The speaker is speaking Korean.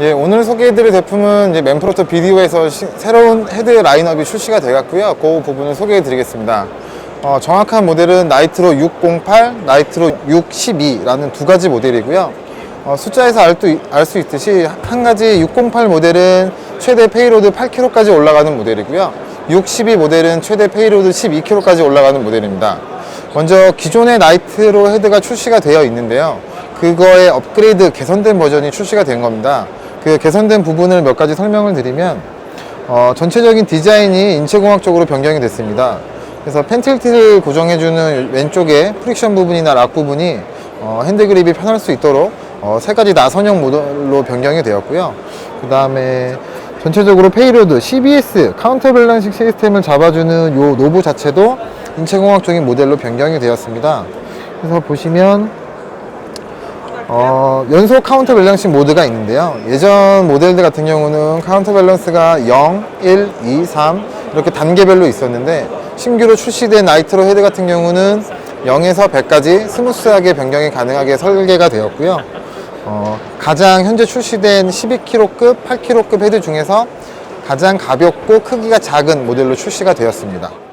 예, 오늘 소개해드릴 제품은 이제 맨프로토 비디오에서 시- 새로운 헤드 라인업이 출시가 되었고요. 그 부분을 소개해드리겠습니다. 어, 정확한 모델은 나이트로 608, 나이트로 612라는 두 가지 모델이고요. 어, 숫자에서 알 수 있듯이 한 가지 608 모델은 최대 페이로드 8kg까지 올라가는 모델이고요. 612 모델은 최대 페이로드 12kg까지 올라가는 모델입니다. 먼저 기존의 나이트로 헤드가 출시가 되어 있는데요. 그거의 업그레이드 개선된 버전이 출시가 된 겁니다. 그 개선된 부분을 몇 가지 설명을 드리면 어, 전체적인 디자인이 인체공학적으로 변경이 됐습니다. 그래서 펜틸트를 고정해주는 왼쪽에 프릭션 부분이나 락 부분이 어, 핸드 그립이 편할 수 있도록 어, 세 가지 나선형 모델로 변경이 되었고요. 그 다음에 전체적으로 페이로드, CBS, 카운터 밸런싱 시스템을 잡아주는 요 노브 자체도 인체공학적인 모델로 변경이 되었습니다. 그래서 보시면 어, 연속 카운터 밸런싱 모드가 있는데요. 예전 모델들 같은 경우는 카운터 밸런스가 0, 1, 2, 3 이렇게 단계별로 있었는데 신규로 출시된 나이트로 헤드 같은 경우는 0에서 100까지 스무스하게 변경이 가능하게 설계가 되었고요. 어, 가장 현재 출시된 12kg급, 8kg급 헤드 중에서 가장 가볍고 크기가 작은 모델로 출시가 되었습니다.